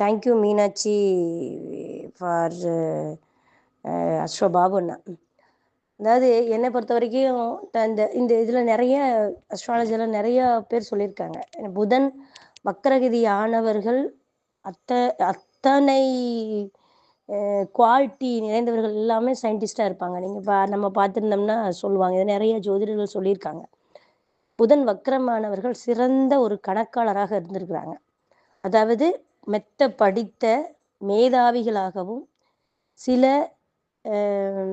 Thank you Meenakshi for Aswababu அண்ணா அதாவது என்னை பொறுத்த வரைக்கும் இந்த இந்த இதில் நிறைய அஸ்ட்ராலஜியில் நிறைய பேர் சொல்லியிருக்காங்க. புதன் வக்கரகதி ஆனவர்கள் அத்த அத்தனை குவாலிட்டி நிறைந்தவர்கள் எல்லாமே சயின்டிஸ்டாக இருப்பாங்க. நீங்கள் பா நம்ம பார்த்துருந்தோம்னா சொல்லுவாங்க. இது நிறைய ஜோதிடர்கள் சொல்லியிருக்காங்க. புதன் வக்கரமானவர்கள் சிறந்த ஒரு கணக்காளராக இருந்திருக்கிறாங்க. அதாவது மெத்த படித்த மேதாவிகளாகவும் சில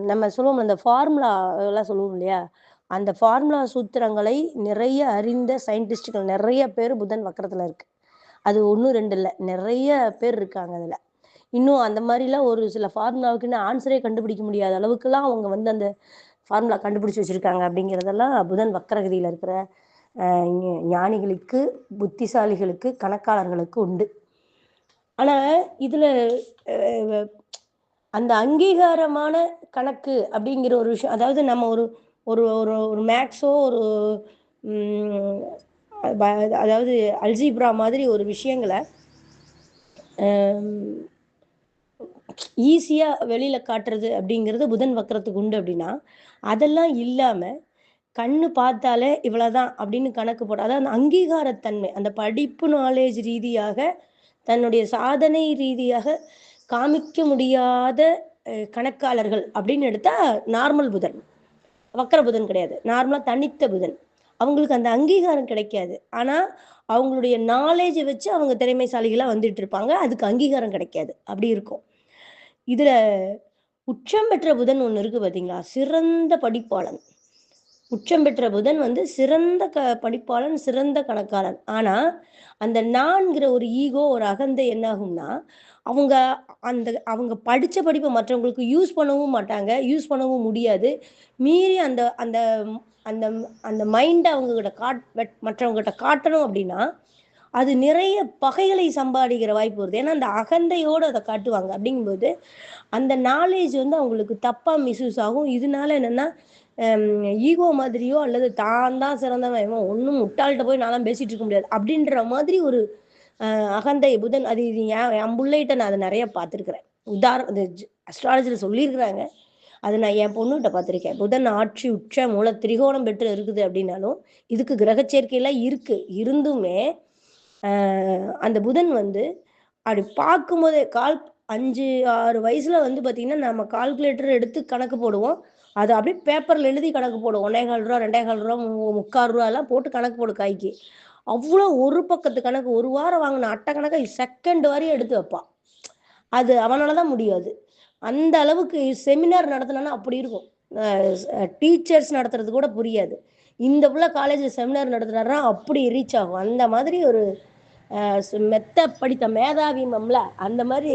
நம்ம சொல்லுவோம் அந்த ஃபார்முலா எல்லாம் சொல்லுவோம் இல்லையா? அந்த ஃபார்முலா சூத்திரங்களை நிறைய அறிந்த சயின்டிஸ்டுகள் நிறைய பேர் புதன் வக்கரத்தில் இருக்கு. அது ஒன்றும் ரெண்டு இல்லை. நிறைய பேர் இருக்காங்க அதில். இன்னும் அந்த மாதிரிலாம் ஒரு சில ஃபார்முலாவுக்குன்னு ஆன்சரே கண்டுபிடிக்க முடியாத அளவுக்குலாம் அவங்க வந்து அந்த ஃபார்முலா கண்டுபிடிச்சி வச்சுருக்காங்க அப்படிங்கிறதெல்லாம் புதன் வக்கரகதியில் இருக்கிற ஞானிகளுக்கு புத்திசாலிகளுக்கு கணக்காளர்களுக்கு உண்டு. ஆனால் இதில் அந்த அங்கீகாரமான கணக்கு அப்படிங்கிற ஒரு விஷயம் அதாவது நம்ம ஒரு ஒரு ஒரு ஒரு மேக்ஸோ ஒரு அதாவது அல்ஜிப்ரா மாதிரி ஒரு விஷயங்களை ஈஸியாக வெளியில் காட்டுறது அப்படிங்கிறது புதன் வக்கரத்துக்கு உண்டு அப்படின்னா அதெல்லாம் இல்லாமல் கண்ணு பார்த்தாலே இவ்வளோதான் அப்படின்னு கணக்கு போட்டு அதாவது அந்த அங்கீகாரத்தன்மை அந்த படிப்பு நாலேஜ் ரீதியாக தன்னுடைய சாதனை ரீதியாக காமிக்க முடியாத கணக்காளர்கள் அப்படின்னு எடுத்தா நார்மல் புதன். வக்கர புதன் கிடையாது. நார்மலாக தனித்த புதன். அவங்களுக்கு அந்த அங்கீகாரம் கிடைக்காது. ஆனால் அவங்களுடைய நாலேஜை வச்சு அவங்க திறமைசாலிகளாக வந்துட்டு இருப்பாங்க. அதுக்கு அங்கீகாரம் கிடைக்காது. அப்படி இருக்கும். இதில் உச்சம் பெற்ற புதன் ஒன்று இருக்குது பார்த்தீங்களா சிறந்த படிப்பாளன். உச்சம் பெற்ற புதன் வந்து சிறந்த க படிப்பாளன் சிறந்த கணக்காளன். ஆனால் அந்த நான்கிற ஒரு ஈகோ ஒரு அகந்தை என்னாகும்னா அவங்க அந்த அவங்க படித்த படிப்பை மற்றவங்களுக்கு யூஸ் பண்ணவும் மாட்டாங்க யூஸ் பண்ணவும் முடியாது. மீறி அந்த அந்த அந்த அந்த மைண்டை அவங்கக்கிட்ட காட் மற்றவங்ககிட்ட காட்டணும் அப்படின்னா அது நிறைய பகைகளை சம்பாதிக்கிற வாய்ப்பு வருது. ஏன்னா அந்த அகந்தையோடு அதை காட்டுவாங்க. அப்படிங்கும்போது அந்த நாலேஜ் வந்து அவங்களுக்கு தப்பாக மிஸ்யூஸ் ஆகும். இதனால என்னென்னா ஈகோ மாதிரியோ அல்லது தான் தான் சிறந்தவன் இவன் ஒன்றும் முட்டாள்கிட்ட போய் நான் பேசிட்டு இருக்க முடியாது. அப்படின்ற மாதிரி ஒரு அகந்தை புதன் அது இது என் பிள்ளைகிட்ட நான் அதை நிறைய பார்த்துருக்குறேன். உதாரணம் அஸ்ட்ராலஜியில் சொல்லியிருக்கிறாங்க. அது நான் என் பொண்ணுகிட்ட பார்த்துருக்கேன். புதன் ஆட்சி உச்ச மூல திரிகோணம் பெற்று இருக்குது அப்படின்னாலும் இதுக்கு கிரக சேர்க்கையெல்லாம் இருக்கு. இருந்துமே அந்த புதன் வந்து அப்படி பார்க்கும்போதே கால் அஞ்சு ஆறு வயசுல வந்து பார்த்தீங்கன்னா நம்ம கால்குலேட்டர் எடுத்து கணக்கு போடுவோம். அது அப்படியே பேப்பரில் எழுதி கணக்கு போடும் ஒன்னே கால் ரூபா ரெண்டே கால் ரூபா முக்கால் ரூபா எல்லாம் போட்டு கணக்கு போடும் காய்க்கு அவ்வளோ ஒரு பக்கத்து கணக்கு ஒரு வாரம் வாங்கின அட்டை கணக்கை செகண்ட் வரையும் எடுத்து வைப்பான் அது அவனால தான் முடியாது. அந்த அளவுக்கு செமினார் நடத்தினா அப்படி இருக்கும். டீச்சர்ஸ் நடத்துறது கூட புரியாது. இந்த புள்ள காலேஜில் செமினார் நடத்துனாரா அப்படி ரீச் ஆகும். அந்த மாதிரி ஒரு மெத்த படித்த மேதாவி மம்ல அந்த மாதிரி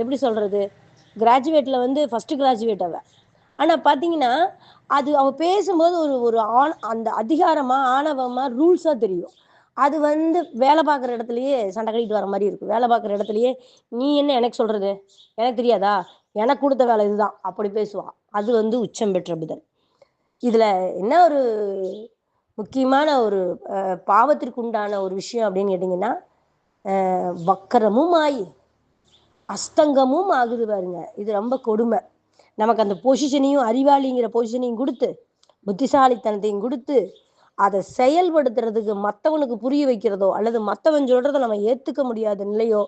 எப்படி சொல்கிறது கிராஜுவேட்டில் வந்து ஃபஸ்ட்டு கிராஜுவேட் அவள் ஆனால் பார்த்தீங்கன்னா அது அவள் பேசும்போது ஒரு ஒரு ஆண் அந்த அதிகாரமாக ஆணவமாக ரூல்ஸாக தெரியும். அது வந்து வேலை பார்க்குற இடத்துலையே சண்டை கட்டிட்டு வர மாதிரி இருக்கும். வேலை பார்க்குற இடத்துலையே நீ என்ன எனக்கு சொல்கிறது எனக்கு தெரியாதா? எனக்கு கொடுத்த வேலை இதுதான். அப்படி பேசுவான் அது வந்து உச்சம் பெற்ற புதன். இதில் என்ன ஒரு முக்கியமான ஒரு பாவத்திற்கு உண்டான ஒரு விஷயம் அப்படின்னு கேட்டிங்கன்னா வக்கரமும் ஆயி அஸ்தங்கமும் ஆகுது பாருங்க. இது ரொம்ப கொடுமை. நமக்கு அந்த பொசிஷனையும் அறிவாளிங்கிற பொசிஷனையும் கொடுத்து புத்திசாலித்தனத்தையும் கொடுத்து அதை செயல்படுத்துறதுக்கு மற்றவனுக்கு புரிய வைக்கிறதோ அல்லது மற்றவன் சொல்றதை நம்ம ஏத்துக்க முடியாத நிலையோ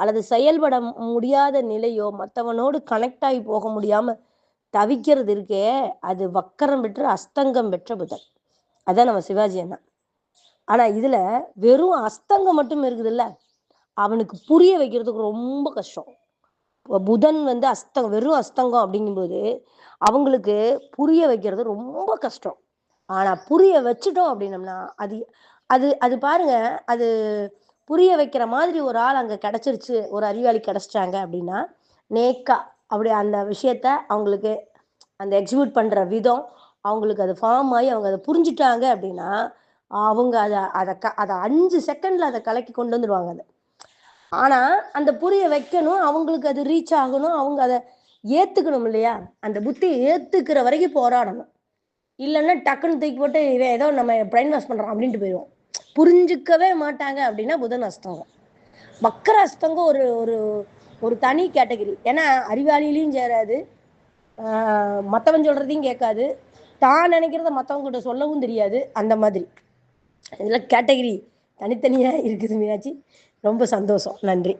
அல்லது செயல்பட முடியாத நிலையோ மற்றவனோடு கனெக்ட் ஆகி போக முடியாம தவிக்கிறது இருக்கே அது வக்கரம் பெற்ற அஸ்தங்கம் பெற்ற புதன் அதான் நம்ம சிவாஜி அண்ணா. ஆனா இதுல வெறும் அஸ்தங்கம் மட்டும் இருக்குதுல்ல. அவனுக்கு புரிய வைக்கிறதுக்கு ரொம்ப கஷ்டம். புதன் வந்து அஸ்தங்கம் வெறும் அஸ்தங்கம் அப்படிங்கும்போது அவங்களுக்கு புரிய வைக்கிறது ரொம்ப கஷ்டம். ஆனா புரிய வச்சுட்டோம் அப்படின்னம்னா அது அது அது பாருங்க அது புரிய வைக்கிற மாதிரி ஒரு ஆள் அங்க கிடைச்சிருச்சு ஒரு அறிவாளி கிடைச்சிட்டாங்க அப்படின்னா நேக்கா அப்படி அந்த விஷயத்த அவங்களுக்கு அந்த எக்ஸிக்யூட் பண்ற விதம் அவங்களுக்கு அது ஃபார்ம் ஆகி அவங்க அதை புரிஞ்சுட்டாங்க அப்படின்னா அவங்க அதை அதை க அதை அஞ்சு செகண்ட்ல அதை கலக்கி கொண்டு வந்துடுவாங்க அதை. ஆனா அந்த புரிய வைக்கணும் அவங்களுக்கு அது ரீச் ஆகணும் அவங்க அதை ஏத்துக்கணும் இல்லையா? அந்த புத்தியை ஏத்துக்கிற வரைக்கும் போராடணும். இல்லைன்னா டக்குன்னு தூக்கி போட்டு இவன் ஏதோ நம்ம பிரைன் வாஷ் பண்றோம் அப்படின்ட்டு போயிடுவோம். புரிஞ்சுக்கவே மாட்டாங்க அப்படின்னா புதன் அஸ்தங்கம். வக்கர அஸ்தங்கம் ஒரு ஒரு ஒரு தனி கேட்டகரி ஏன்னா அறிவாளியிலையும் சேராது. மற்றவன் சொல்கிறதையும் கேட்காது. தான் நினைக்கிறத மற்றவங்ககிட்ட சொல்லவும் தெரியாது. அந்த மாதிரி. இதில் கேட்டகரி தனித்தனியாக இருக்குது மீனாட்சி. ரொம்ப சந்தோஷம். நன்றி.